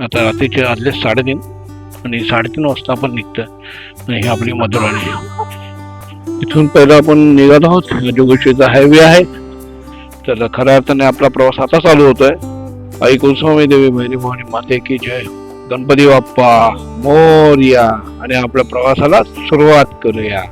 आता रात्रीचे आदले साडेतीन आणि साडेतीन वाजता आपण निघतं आणि ही आपली मधुराणी. इथून पहिलं आपण निघालो आहोत. जोगेश्वरीचा हायवे आहे. तर खऱ्या अर्थाने आपला प्रवास आता चालू होतोय. आई कुलस्वामी देवी बहिणी भवानी माते की जय. गणपती बाप्पा मोरया. आणि आपल्या प्रवासाला सुरुवात करूया.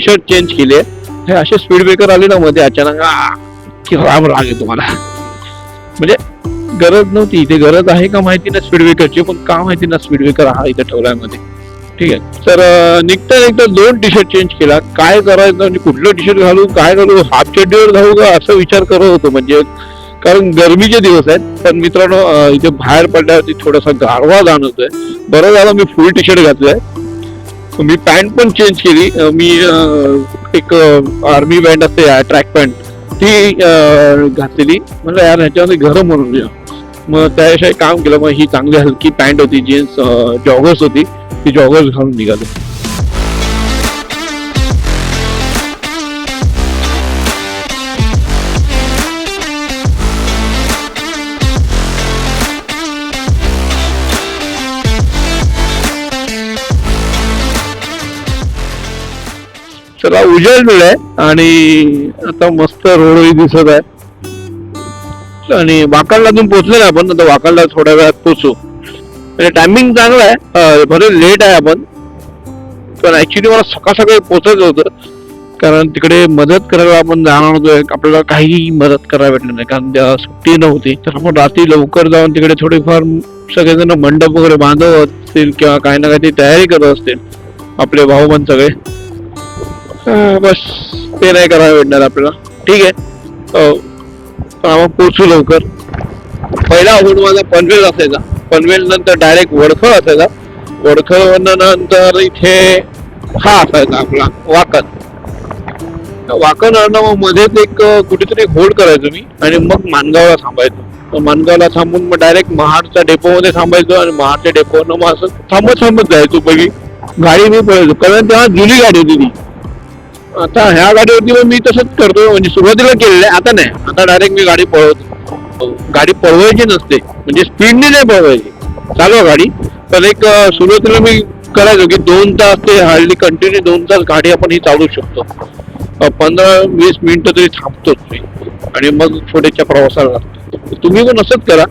शर्ट चेंज केले हे असे स्पीड ब्रेकर आले ना मध्ये अचानक की राम राग येतो मला. म्हणजे गरज नव्हती इथे गरज आहे का माहिती ना स्पीड ब्रेकरची पण का माहिती ना स्पीड ब्रेकर हा इथे ठेवलायमध्ये. ठीक आहे. तर निघता निघता दोन टी शर्ट चेंज केला. काय करायचं म्हणजे कुठलं टी शर्ट घालू काय घालू हाफ चड्डीवर घालू का असा विचार करत होतो. म्हणजे कारण गरमीचे दिवस आहेत पण मित्रांनो इथे बाहेर पडल्यावरती थोडासा गारवा जाणवतोय. बरं झालं मी फुल टी शर्ट घातलंय. मी पॅन्ट पण चेंज केली. मी एक आर्मी बँड असते ट्रॅक पॅन्ट ती घातलेली. म्हणलं यार ह्याच्यामध्ये गरम म्हणून मग त्याशिवाय काम केलं. मग ही चांगली हलकी पॅन्ट होती जीन्स जॉगर्स होती. ती जॉगर्स घालून निघाली. चला उजळलेलं आणि आता मस्त रोडही दिसत आहे. आणि वाकडला अजून पोचलो ना आपण आता वाकडला थोड्या वेळात पोचू म्हणजे टायमिंग चांगला आहे. भले लेट आहे आपण. पण ऍक्च्युली मला सकाळ सकाळी पोचायचं होतं. कारण तिकडे मदत करायला आपण जाणार होतो. आपल्याला काही मदत करायला भेटणार नाही. कारण त्या सुट्टी नव्हती तर आपण रात्री लवकर जाऊन तिकडे थोडीफार सगळेजण मंडप वगैरे बांधत असतील किंवा काही ना काही तयारी करत असतील. आपले भाऊ पण सगळे. बस. ते नाही करायला भेटणार आपल्याला. ठीक आहे. हो. पण आपण पोचू लवकर. पहिला अवघड माझा पनवेल असायचा. पनवेल नंतर डायरेक्ट वडखळ असायचा. वडखळ नंतर इथे हा असायचा आपला वाकण. वाकण मग मध्येच एक कुठेतरी होल्ड करायचो मी आणि मग मानगावला थांबायचो. मानगावला थांबून मग डायरेक्ट महाडच्या डेपो मध्ये थांबायचो आणि महाडच्या डेपोनं मग असं थांबत थांबत जायचो पहिली गाडी मी पळायचो कारण तेव्हा जुनी गाडी होती ती. आता ह्या गाडीवरती मग मी तसंच करतो म्हणजे सुरुवातीला केलेलं आहे आता नाही. आता डायरेक्ट मी गाडी पळवतो गाडी पळवायची नसते. म्हणजे स्पीडने नाही पळवायची. चालवा गाडी. पण एक सुरुवातीला मी करायचो की दोन तास ते हार्डली कंटिन्यू दोन तास गाडी आपण ही चालू शकतो. पंधरा वीस मिनिटं तरी थांबतोच मी. आणि मग छोट्याच्या प्रवासाला लागतो. तुम्ही पण असंच करा.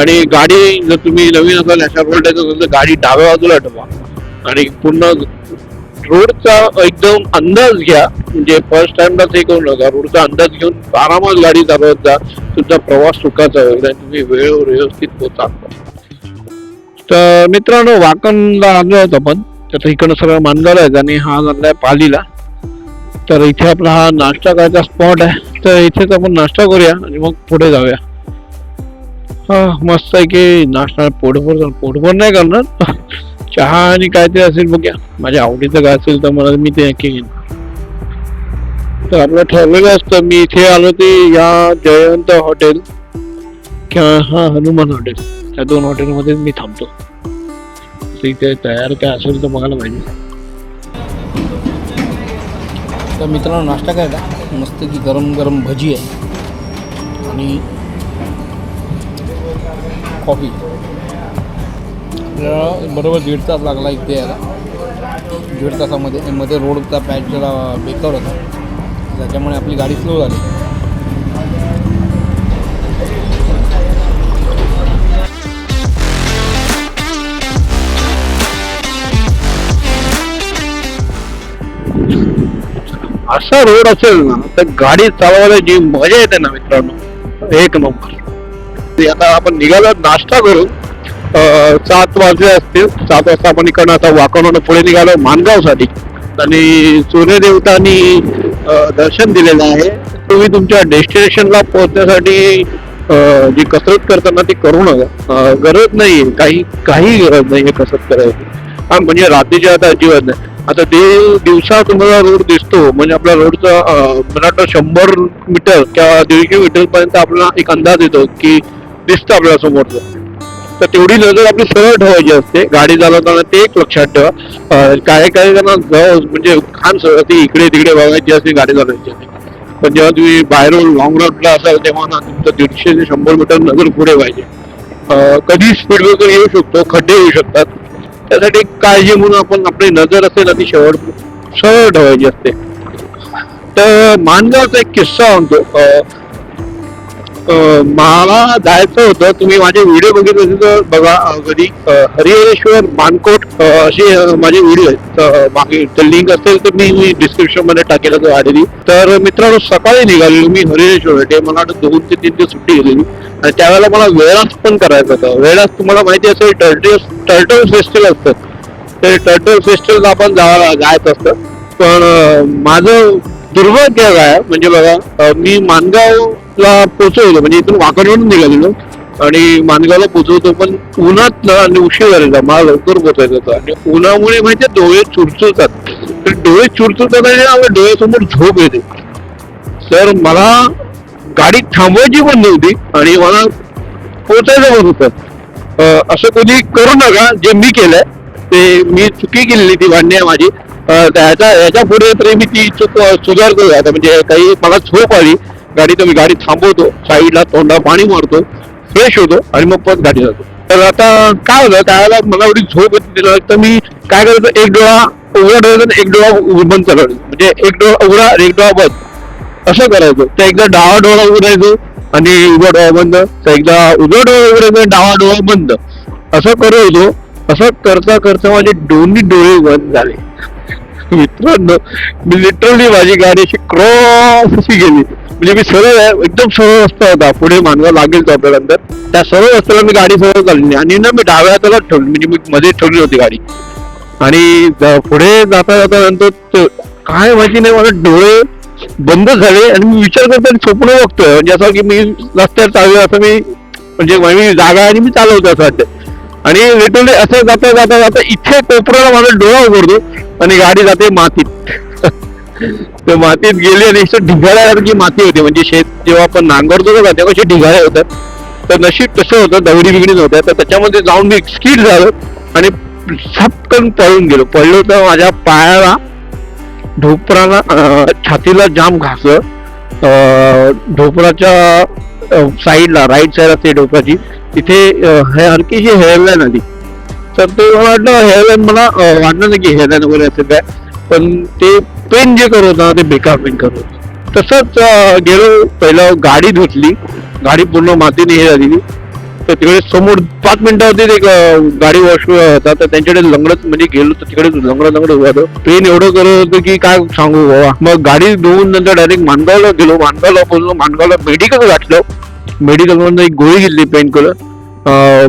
आणि गाडी जर तुम्ही नवीन असाल अशा रोड असेल तर गाडी डाव्या बाजूला ठेवा. आणि पूर्ण रोडचा एकदम अंदाज घ्या. म्हणजे फर्स्ट टाइमलाच हे करू नका. रोडचा अंदाज घेऊन आरामात गाडी चालवत जा. तुमचा प्रवास सुखाचा होईल आणि तुम्ही वेळेवर व्यवस्थित पोचा तर मित्रांनो वाकणला आलो होतं आपण. त्याचं इकडनं सगळं मानगाव आहे आणि हा झालाय पालीला. तर इथे आपला हा नाश्ता करायचा स्पॉट आहे. तर इथेच आपण नाश्ता करूया आणि मग पुढे जाऊया. हा मस्त आहे की नाश्ता पोटभर पोटभर नाही करणार. चहा आणि काय ते असेल बघ्या. माझ्या आवडीचं काय असेल तर मला मी ते नक्की घेईन. तर आपलं ठरलेलं असतं मी इथे आलो ते या जयंत हॉटेल. किंवा हा हनुमान हॉटेल. त्या दोन हॉटेलमध्ये मी थांबतो. इथे तयार काय असेल तर बघायला पाहिजे. तर मित्रांनो नाश्ता काय का मस्त की गरम गरम भजी आहे. आणि कॉफी. आपल्याला बरोबर दीड तास लागला इथे यायला. दीड तासामध्ये मध्ये रोडचा पॅच जरा बेकार होता. त्याच्यामुळे आपली गाडी स्लो झाली. असा रोड असेल ना तर गाडी चालवायला जी मजा येते ना मित्रांनो एक नंबर. ते आता आपण निघालो नाश्ता करू. सात वाजले असतील. सात वाजता आपण इकडनं आता वाकणून पुढे निघालो मानगावसाठी. आणि सूर्यदेवतांनी दर्शन दिलेलं आहे. तुम्ही तुमच्या डेस्टिनेशनला पोहोचण्यासाठी जी कसरत करताना ती करू नका. गरज नाही काही काही गरज नाही कसरत करायची. हा म्हणजे रात्रीच्या आता अजिबात नाही. आता ते दिवसा तुम्हाला रोड दिसतो. म्हणजे आपल्या रोडचा मला वाटतं शंभर मीटर किंवा दीडशे मीटरपर्यंत आपला आपल्याला एक अंदाज येतो की दिसतं आपल्या समोरचं. तर तेवढी नजर आपली सरळ ठेवायची असते. गाडी चालवताना ते एक लक्षात ठेवा. काय काही काही जण म्हणजे खान सरळ ती इकडे तिकडे बघायची असते गाडी चालवायची असते पण जेव्हा तुम्ही बाहेरून लॉंग रोडला असाल तेव्हा ना तुमचं दीडशे ते शंभर मीटर नजर पुढे पाहिजे. कधी स्पीड ब्रेकर येऊ शकतो खड्डे येऊ शकतात. त्यासाठी एक काळजी म्हणून आपण आपली नजर असेल ना ती शेवट सरळ ठेवायची असते. तर मानगावचा एक किस्सा म्हणतो मला जायचं होतं. तुम्ही माझे व्हिडिओ बघितले असेल तर बघा कधी हरिहरेश्वर मानकोट असे माझे व्हिडिओ आहेत तर बाकी लिंक असेल तर मी मी डिस्क्रिप्शनमध्ये टाकेल आलेली तर मित्रांनो सकाळी निघालेलो मी हरिहरेश्वर. ते मला वाटतं दोन ते तीन दिवस सुट्टी गेलेली. आणि त्यावेळेला मला वेळाच पण करायचं होतं. वेळाच तुम्हाला माहिती असेल टर्टल टर्टल फेस्टिवल असतं. ते टर्टल फेस्टिवल आपण जा जायचं असतं. पण माझं दुर्भाग्य काय म्हणजे बघा मी मानगावला पोचवलो म्हणजे इथून वाकडवरून निघालेलो आणि मानगावला पोचवतो पण उन्हात आणि उशीर झालेला मला लवकर पोचायचं होतं. आणि उन्हामुळे माहितीये डोळे चुरचुरतात. तर डोळे चुरचुरतात आणि डोळ्यासमोर झोप येते. तर मला गाडी थांबवायची पण नव्हती आणि मला पोचायचं पण होतं. असं कधी करू नका. जे मी केलंय ते मी चुकी केलेली ती भांडणी आहे माझी. अं, त्याच्या याच्यापुढे तरी मी ती चूक अं, सुधारतो आता म्हणजे काही मला झोप आली गाडी तर मी गाडी थांबवतो साईडला तोंडा पाणी मारतो फ्रेश होतो आणि मग परत गाडी जातो. तर आता काय होतं त्याला मला एवढी झोप येते तिला तर मी काय करायचं एक डोळा उघडा ठेवायचा एक डोळा बंद करायचा. म्हणजे एक डोळा उघडा एक डोळा बंद. असं करायचं. तर एकदा डावा डोळा उघडायचो आणि उघडा डोळा बंद. तर एकदा उघडा डोळा उघडायचं डावा डोळा बंद. असं करत होतो. असं करता करता माझे दोन्ही डोळे बंद झाले. मित्रांनो मी लिटरली माझी गाडी अशी क्रॉस अशी गेली. म्हणजे मी सरळ एकदम सरळ रस्ता होता. पुढे मानवा लागेल तो आपल्याला नंतर त्या सरळ रस्त्याला मी गाडी सरळ चालली आणि ना मी डाव्या हाताला ठेवली म्हणजे मी मध्ये ठेवली होती गाडी. आणि पुढे जाता जाता नंतर काय माहिती नाही मला डोळे बंद झाले. आणि मी विचार करतो आणि स्वप्न बघतोय. म्हणजे असं की मी रस्त्यावर चालू असं मी म्हणजे मी जागा आणि मी चालवतो असं वाटतं आणि लिटरली असं जाता जाता जाता इथे कोपऱ्याला माझा डोळा उघडतो आणि गाडी जाते मातीत. तर मातीत गेली आणि ढिगाऱ्यासारखी माती होती. म्हणजे शेत जेव्हा आपण नांगरतो ना तेव्हा असे ढिगाऱ्या होतात तर नशीब तसं होतं दगडी बिगडी नव्हत्या. तर त्याच्यामध्ये जाऊन मी स्किड झालो आणि सपकन पळून गेलो. पडलो तर माझ्या पायाला ढोपराला छातीला जाम घासलं. ढोपराच्या साईडला राईट साईड असते ढोपराची तिथे हे हे हलकीशी हेअरलाईन आली तर ते मला वाटलं हेअरलाईन मला वाटलं नाही की हेअरलाईन वगैरे असेल काय. पण ते पेन जे करत होता ते बेकार पेन करत होतं. तसंच गेलो पहिलं गाडी धुतली. गाडी पूर्ण मातीने हे झालेली. तर तिकडे समोर पाच मिनिटावरती एक गाडी वॉश होता तर त्यांच्याकडे लंगडत म्हणजे गेलो तर तिकडे लंगड लंगड होतं. पेन एवढं करत होतं की काय सांगू बाबा. मग गाडी धुवून नंतर डायरेक्ट मानगावला गेलो. मानगावला बोललो मानगावला मेडिकल गाठलं मेडिकलमधून एक गोळी घेतली पेन कलर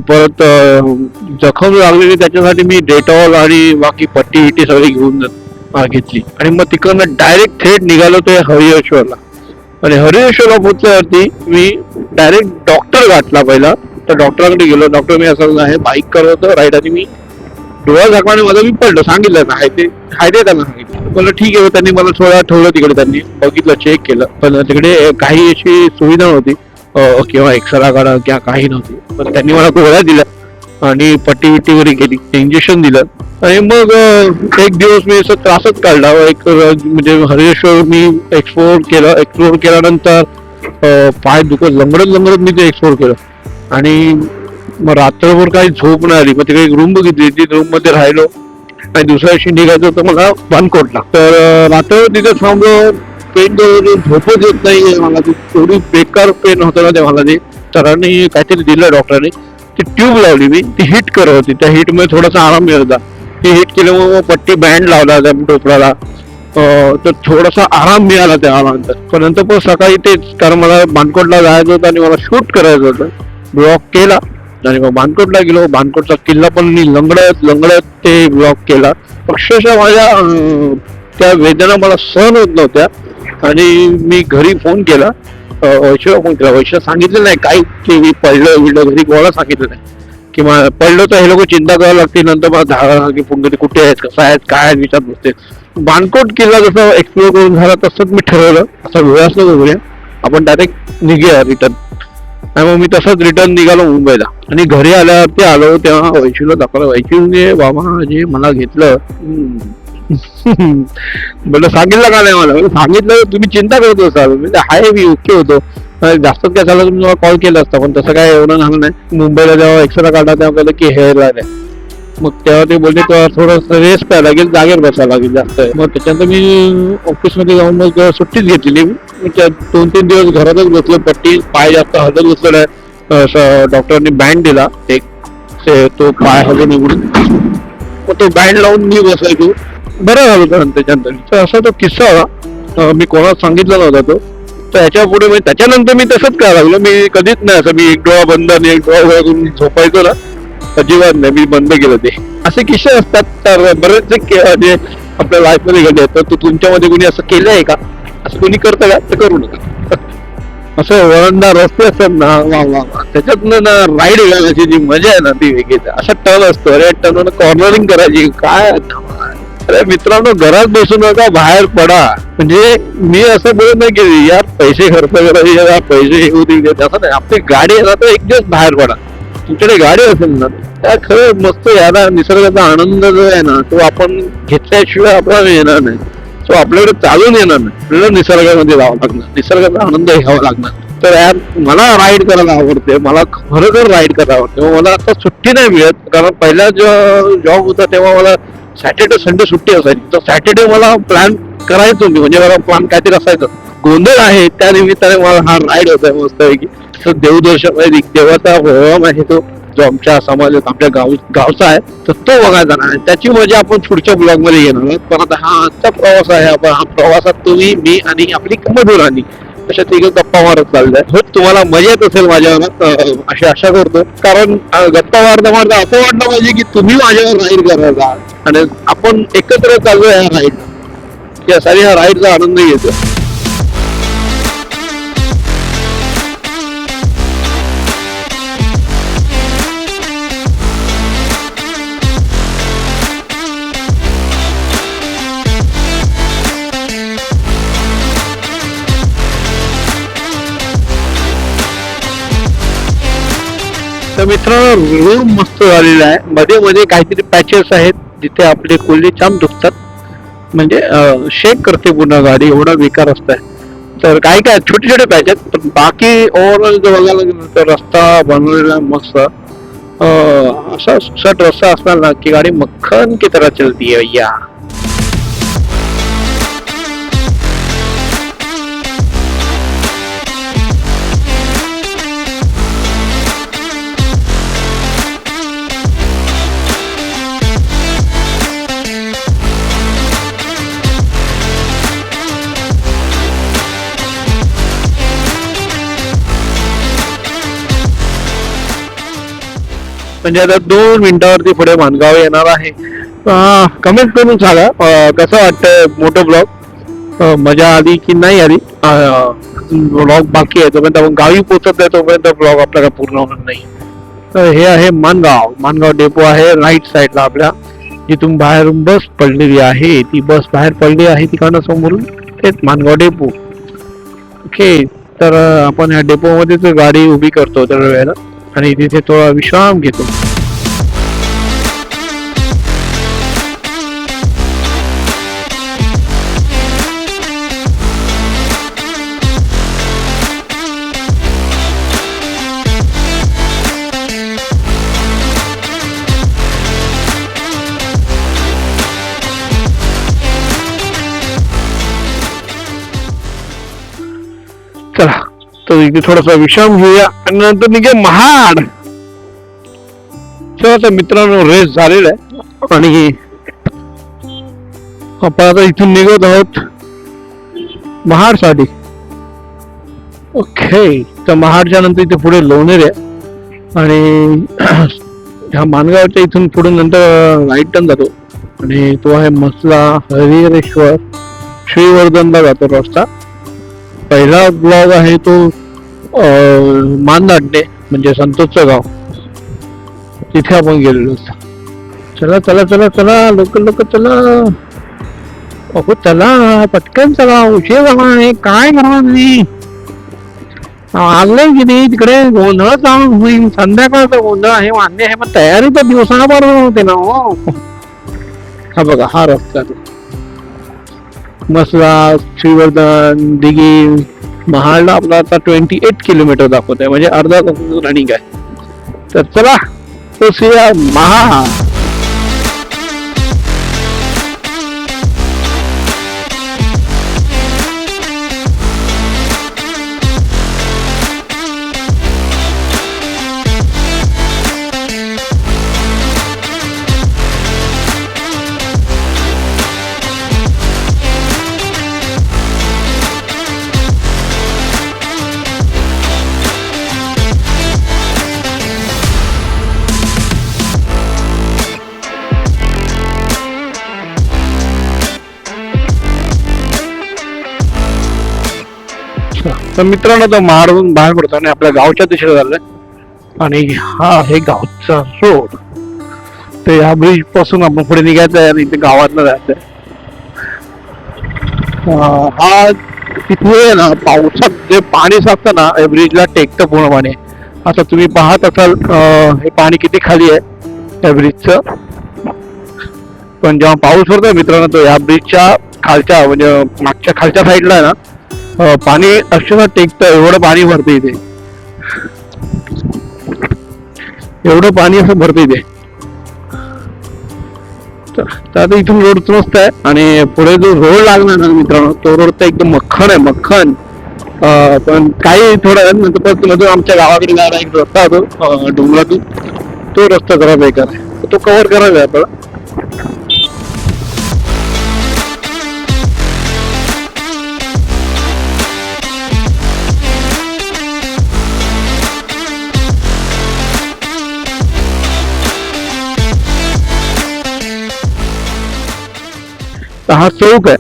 परत जखम लागलेली त्याच्यासाठी मी डेटॉल आणि बाकी पट्टी विट्टी सगळी घेऊन घेतली. आणि मग तिकडनं डायरेक्ट थेट निघालो ते हरिहरेश्वरला. आणि हरिहरेश्वरला पोहोचल्यावरती मी डायरेक्ट डॉक्टर गाठला पहिला. तर डॉक्टरांकडे गेलो. डॉक्टर मी असं आहे बाईक करत होतो राईट आणि मी डोळा झाकवाने मला मी पडलो. सांगितलं ना हाय ते हाय ते त्यांना सांगितलं. मला ठीक आहे त्यांनी मला थोडा ठेवलं तिकडे त्यांनी. बघितलं चेक केलं. पण तिकडे काही अशी सुविधा नव्हती. किंवा एक्सरा काढा किंवा काही नव्हती. पण त्यांनी मला गोळ्या दिल्या आणि पट्टी विट्टी वगैरे केली इंजेक्शन दिलं. आणि मग एक दिवस मी असं त्रासच काढला. एक म्हणजे हरिश्वर मी एक्सप्लोर केलं. एक्सप्लोर केल्यानंतर पाय दुखत लंगडत लंगडत मी ते एक्सप्लोर केलं. आणि मग रात्रभर काही झोप नाही आली. मग तिकडे एक रूम बघितली. ती रूममध्ये राहिलो. आणि दुसऱ्या दिवशी निघायचं होतं मला बानकोटला तर रात्र रात्रभर तिथे थांबलो. पेन झोपच येत नाही मला ती थोडी बेकार पेन होतं ना ते मला ते सरांनी काहीतरी दिलं डॉक्टरांनी. ती ट्यूब लावली मी. ती हिट करत होती. त्या हिटमुळे थोडासा आराम मिळत होता. ती हिट केल्यामुळे मग पट्टी बँड लावला त्या टोपराला. तर थोडासा आराम मिळाला त्या आरामानंतर पण नंतर पण सकाळी तेच कारण मला बानकोटला जायचं होतं आणि मला शूट करायचं होतं. ब्लॉक केला. आणि मग बानकोटला गेलो. बानकोटचा किल्ला पण मी लंगडत लंगडत ते ब्लॉक केला. अक्षरशः माझ्या त्या वेदना मला सहन होत नव्हत्या. आणि मी घरी फोन केला. अं, वैशिला फोन केला. वैशिला सांगितलं नाही काही की मी पडलं विडलं घरी कोणाला सांगितलं नाही. की मग पडलं तर हे लोक चिंता करावं लागते नंतर मला धावा की फोन ते कुठे आहेत कसं आहेत काय आहेत विचारत बसते बाणकोट किल्ला जसं एक्सप्लोर करून झाला तसंच मी ठरवलं. असं वेळ असलं करूया आपण डायरेक्ट निघूया रिटर्न आणि मग मी तसंच रिटर्न निघालो मुंबईला. आणि घरी आल्यावरती आलो तेव्हा वैशूला दाखवलं. वैशूने बाबा जे मला घेतलं म्हटलं सांगितलं का नाही मला? सांगितलं तुम्ही चिंता करत असाल म्हणजे हाय मी ओके होतो. जास्त काय झालं तुम्ही कॉल केला असता पण तसं काय एवढं झालं नाही. मुंबईला जेव्हा एक्सरे काढला तेव्हा कळलं की हेअर आहे मग तेव्हा ते बोलले तेव्हा थोडं रेस्ट प्यायला लागेल जागेवर बसायला लागेल जास्त. मग त्याच्यानंतर मी ऑफिसमध्ये जाऊन मग सुट्टीच घेतलेली. दोन तीन दिवस घरातच बसलो पट्टी पाय जास्त हलत बसलेला आहे. डॉक्टरांनी बँड दिला एक तो पाय हजर निवडून मग तो बँड लावून मी बसायचो बरं झालं होतं त्याच्यानंतर. तर असा तो किस्सा होता. मी कोणाला सांगितला नव्हता तो. तर याच्यापुढे म्हणजे त्याच्यानंतर मी तसंच करायला लागलो. मी कधीच नाही असं मी एक डोळा बंद आणि एक डोळा उघडा करून झोपायचो ना. अजिबात नाही मी बंद केलं ते. असे किस्से असतात. तर बरेचसे के- जे आपल्या लाईफमध्ये घडले तर तू तुमच्यामध्ये कोणी असं केलं आहे का? असं कोणी करतं का? तर करू नका. असं वळणदार रस्ते असतात ना वा वा वा. त्याच्यातनं ना राईड घालण्याची जी मजा आहे ना ती वेगळीच आहे. असा टर्न असतो. अरे टर्न कॉर्नरिंग करायची. काय? अरे मित्रांनो घरात बसू नका बाहेर पडा. म्हणजे मी असं बोलत नाही की यार पैसे खर्च करायचे यार पैसे येऊ दे असं नाही. आपली गाडी आहे ना तर एक दिवस बाहेर पडा. तुमच्याकडे गाडी असेल ना त्या खरं मस्त याला निसर्गाचा आनंद जो आहे ना तो आपण घेतल्याशिवाय आपल्याला येणार नाही. तो आपल्याकडे चालून येणार नाही. आपल्याला निसर्गामध्ये जावं लागणार निसर्गाचा आनंद घ्यावा लागणार. तर यार मला राईड करायला आवडते मला खरोखर राईड करायला आवडते. मला आता सुट्टी नाही मिळत कारण पहिला जॉब होता तेव्हा मला सॅटर्डे संडे सुट्टी असायची. तर सॅटर्डे मला प्लॅन करायचो मी. म्हणजे मला प्लॅन काहीतरी असायचं. गोंधळ आहे त्या निमित्ताने मला हा राईड होता मस्तपैकी. तर देवदर्शन देवाचा होम आहे तो जो आमच्या समाजात आमच्या गाव गावचा आहे तर तो बघायचा ना आणि त्याची मजा आपण पुढच्या ब्लॉगमध्ये येणार आहोत. पण आता हा आजचा प्रवास आहे. आपण हा प्रवासात तुम्ही मी आणि आपली मधुराणी. अशा तिघ गप्पा मारत चाललाय. हो तुम्हाला मजा येत असेल माझ्यावर अशी आशा करतो. कारण गप्पा मारता मारता असं वाटलं पाहिजे की तुम्ही माझ्यावर राईड करायला आणि आपण एकत्र चाललोय ह्या राईड या सारी ह्या राईडचा आनंद घेतो मित्रांनो रोड मस्त झालेला आहे. मध्ये मध्ये काहीतरी पॅचेस आहेत जिथे आपले कोल्हे छान दुखतात. म्हणजे शेक करते पूर्ण गाडी एवढा बेकार आहे. तर काही काय छोटे छोटे पॅच आहेत पण बाकी ओव्हरऑल जर बघायला गेलं तर रस्ता बनवलेला मस्त. असा सुसट रस्ता असणार ना की गाडी मक्खन की तरह चलती है भैया. म्हणजे आता दोन मिनिटावरती पुढे मानगाव येणार आहे. कमेंट करून सांगा. कसं वाटतं मोठं ब्लॉग मजा आली की नाही आली? ब्लॉग बाकी आहे. तोपर्यंत आपण गावी पोचत आहे तोपर्यंत ब्लॉग आपल्याला पूर्ण होणार नाही. तर हे आहे मानगाव. मानगाव डेपो आहे राईट साईडला आपल्या. जिथून बाहेरून बस पडलेली आहे. ती बस बाहेर पडली आहे तिकडनं समोरून तेच मानगाव डेपो ओके तर आपण ह्या डेपोमध्येच गाडी उभी करतो तर वेळेला. आणि तिथे थोडा विश्राम घेतो चला तर इथे थोडासा विश्राम घेऊया. आणि नंतर निघे महाड. चला तर मित्रांनो रेस झालेला आहे. आणि आपण आता इथून निघत आहोत महाडसाठी. ओके तर महाडच्या नंतर इथे पुढे लोणेर आहे. आणि ह्या मानगावच्या इथून पुढे नंतर राईट टर्न जातो. आणि तो आहे मसला हरिहरेश्वर श्रीवर्धनला जातो रस्ता. पहिला ब्लॉग आहे तो अं, मानदांडे म्हणजे संतोषचं गाव तिथे आपण गेलेलो चला चला चला चला लोक लोक चला. अहो चला पटकन चला उशीर झाला आहे काय करणार नाही आलंय की नाही तिकडे? गोंधळ चालू होईल संध्याकाळचा गोंधळ आहे मान्य आहे पण तयारी तर दिवसाभर होते ना हो. हा बघा हा रस्ता. मसला श्रीवर्धन दिघी महाडला आपला आता ट्वेंटी एट किलोमीटर दाखवत आहे म्हणजे अर्धा तास रनिंग आहे. तर चला पोचूया महा तर मित्रांनो तो महाडून बाहेर पडतो आपल्या गावच्या दिशेला चाललंय. आणि हा आहे गावचा रोड. तर या ब्रिजपासून आपण पुढे निघायचं आहे आणि इथे गावातनं जायचं आहे. हा तिथे ना पावसात जे पाणी साचतं ना या ब्रिजला टेकतं पूर्ण पाणी आता तुम्ही पाहत असाल हे पाणी किती खाली आहे या ब्रिजचं पण जेव्हा पाऊस पडतो मित्रांनो तो या ब्रिजच्या खालच्या म्हणजे मागच्या खालच्या साईडला आहे ना पाणी अक्षरशः टेकत एवढं पाणी भरते इथे. एवढं पाणी असं भरते इथे. तर आता इथून रोड मस्त आहे आणि पुढे जो रोड लागणार ना मित्रांनो तो रोड तर एकदम मक्खन आहे मक्खन. पण काही थोडा नंतर परत मधून आमच्या गावाकडे जाणारा एक रस्ता होतो डोंगरातून. तो रस्ता जरा बेकार आहे. तो कव्हर करायचा आहे आपल्याला तर हा चौक आहे.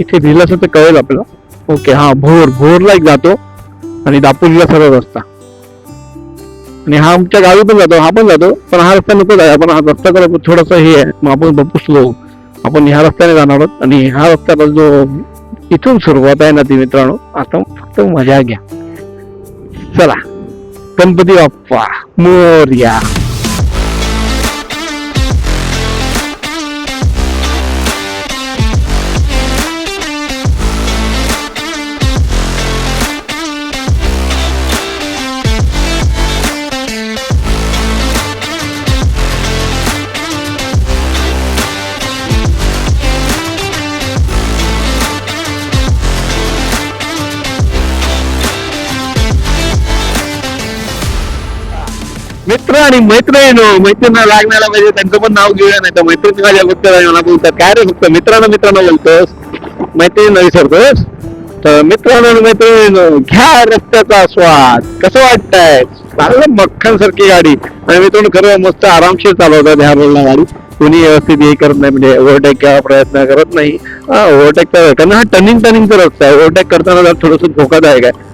इथे दिला असं तर कळेल आपल्याला ओके हा भोर भोरला एक जातो आणि दापोलीला सरळ रस्ता. आणि हा आमच्या गावी पण जातो हा पण जातो पण हा रस्ता नको जाय आपण हा रस्ता करा थोडासा हे आहे. मग आपण बघू आपण ह्या रस्त्याने जाणार आहोत. आणि ह्या रस्त्याला जो इथून सुरुवात आहे ना ती मित्रांनो आता फक्त मजा घ्या. चला गणपती बाप्पा मोर्या. मित्र आणि मैत्रीण मैत्रिणीला लागण्याला पाहिजे त्यांचं पण नाव घेऊया नाही तर मैत्रिणी माझ्या फक्त मला बोलतात काय रे फक्त मित्रांना मित्रांना बोलतोस? मैत्रिणीला विसरतोस? तर मित्रांनो आणि मैत्रिणीनो घ्या रस्त्याचा स्वाद. कसं वाटतंय? चांगलं मक्खन सारखी गाडी. आणि मित्रांनो खरं मस्त आरामशीर चालवतात ह्या रोडला गाडी. कोणी व्यवस्थित हे करत नाही म्हणजे ओव्हरटेक करायचा प्रयत्न करत नाही. ओव्हरटेक ओव्हरटेक कारण हा टर्निंग टर्निंगचा रस्ता आहे. ओव्हरटेक करताना जर थोडंसं धोकादायक आहे.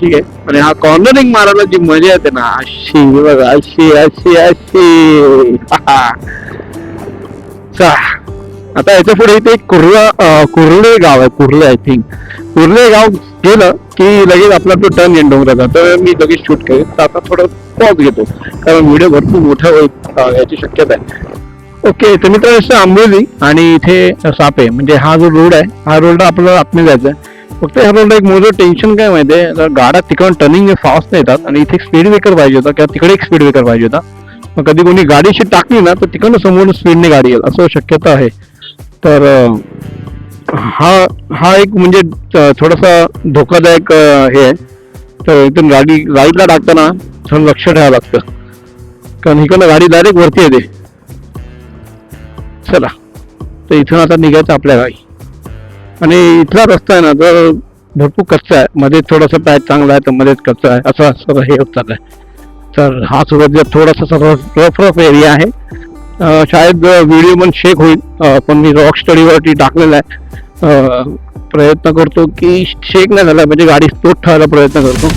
ठीक आहे. आणि हा कॉर्नरिंग मारायला जी मजा येते ना अशी बघा अशी अशी अशी. आता याच्यापुढे इथे एक कुर्ला कुर्ले गाव आहे कुर्ले आय थिंक कुर्ले गाव गेलं की लगेच आपला तो टर्न येईल डोंगराचा तर मी लगेच शूट करेन. तर आता थोडं पॉज घेतो. कारण व्हिडिओ भरपूर मोठा होईल याची शक्यता आहे. ओके तर मित्र आंबोली आणि इथे सापे. म्हणजे हा जो रोड आहे हा रोड आपल्याला आतमध्ये जायचा आहे. फक्त ह्या रोडला एक मोठं टेन्शन काय माहितीये? आहे गाड्या तिकडून टर्निंग फास्ट नाही येतात आणि इथे एक स्पीड ब्रेकर पाहिजे होता किंवा तिकडे एक स्पीड ब्रेकर पाहिजे होता मग कधी कोणी गाडीशी टाकली ना तर तिकडनं समोरून स्पीडने गाडी येईल असं शक्यता आहे. तर हा हा एक म्हणजे थोडासा धोकादायक हे आहे. तर एकदम गाडी राईटला टाकताना थोडं लक्ष ठेवावं लागतं. कारण इकडनं गाडी डायरेक्ट वरती येते. चला. तर इथून आता निघायचं आपल्या गाडी आणि इथला रस्ता आहे ना तर भरपूर कच्चा आहे. मध्ये थोडासा पॅच चांगला आहे तर मध्येच कच्चा आहे. असं सगळं हे होत आहे तर हा सुरुवातीला थोडासा सगळं रफ रफ एरिया आहे. शाळेत शायद व्हिडिओ पण शेक होईल. पण मी रॉक स्टडीवरती टाकलेला आहे. प्रयत्न करतो की शेक नाही झाला म्हणजे गाडी स्पोट ठेवायला प्रयत्न करतो.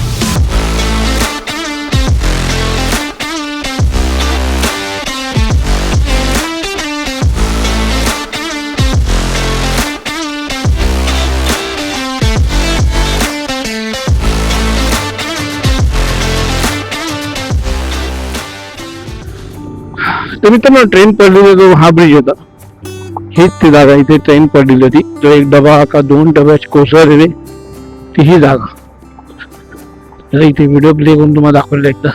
तर मित्रांनो ट्रेन पडलेला जो हा ब्रिज होता हीच ती जागा इथे ट्रेन पडलेली होती. जो एक डबा का दोन डब्याची कोसळलेले ती ही जागा इथे व्हिडिओ प्ले करून तुम्हाला दाखवलेला एकदा.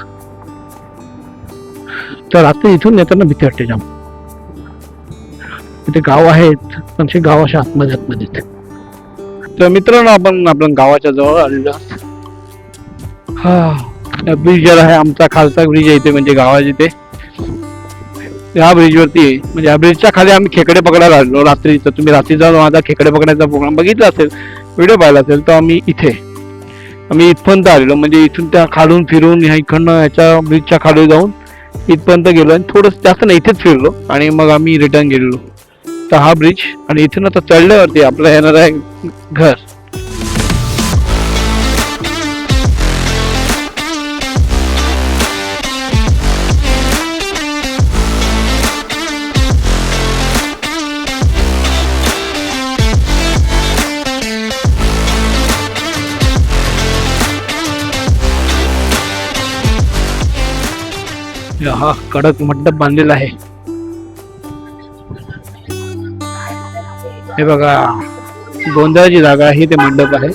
तर आता इथून येताना भीती वाटते जाम. इथे गाव आहेत पण ते गाव अशा आतमध्ये आतमध्ये आहेत. तर मित्रांनो आपण आपल्या गावाच्या जवळ आलेलो आहोत. हा ब्रिज जर आहे आमचा खालचा ब्रिज आहे इथे म्हणजे गावाच्या इथे. ह्या ब्रिजवरती म्हणजे या ब्रिजच्या खाली आम्ही खेकडे पकडायला आलो रात्री. तर तुम्ही रात्री जाऊन माझा खेकडे पकडायचा प्रोग्राम बघितला असेल व्हिडिओ पाहिला असेल तर आम्ही इथे आम्ही इथपर्यंत आलेलो. म्हणजे इथून त्या खालून फिरून ह्या इकडनं ह्याच्या ब्रिजच्या खाली जाऊन इथपर्यंत गेलो आणि थोडंसं जास्त नाही इथेच फिरलो आणि मग आम्ही रिटर्न गेलेलो. तर हा ब्रिज आणि इथून आता चढल्यावरती आपलं येणार आहे घर. हा कडक मंडप बांधलेला आहे. हे बघा गोंधळाची जागा ही ते मंडप आहे.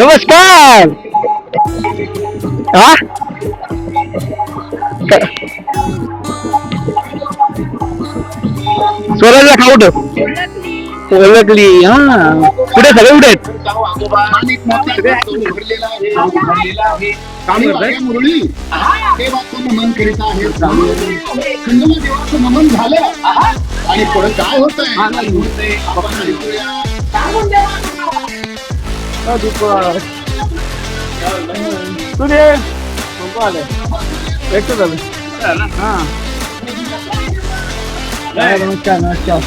नमस्कार! हा? स्वराजला खाऊट ओळखली हा. कुठे सगळे कुठे आहेत? आहे भरलेला नमन करीत आहे खंडोबा देवाचं नमन झालं आणि पुढे काय नमस्कार नमस्कार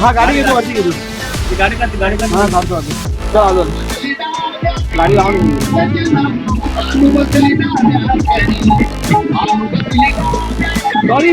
हाँ गाड़ी के तो वर्दी के तो गाड़ी का गाड़ी का हाँ भाग दो अभी चल आ जाओ गाड़ी आओ नहीं सॉरी